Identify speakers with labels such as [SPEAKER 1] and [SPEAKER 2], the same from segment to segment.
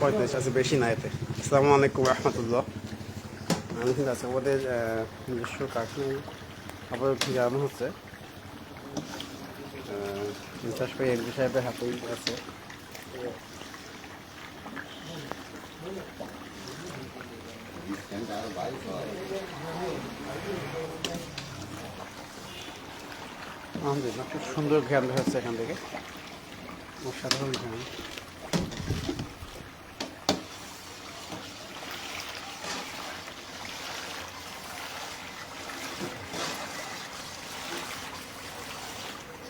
[SPEAKER 1] পঁয়ত্রিশ আছে বেশি না এতে। আসসালামু আলাইকুম রহমতুল্লাহ। আমি কিন্তু আহ, নিজস্ব কারখানায় আপাতত জানানো হচ্ছে। বিশ্বাস সাহেবের হাতেই আছে। আলহামদুলিল্লাহ খুব সুন্দর ঘ্রাণ হচ্ছে এখান থেকে। অসাধারণ ঘ্রাণ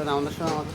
[SPEAKER 2] দাসুন
[SPEAKER 1] আমাদের সঙ্গে আমাদের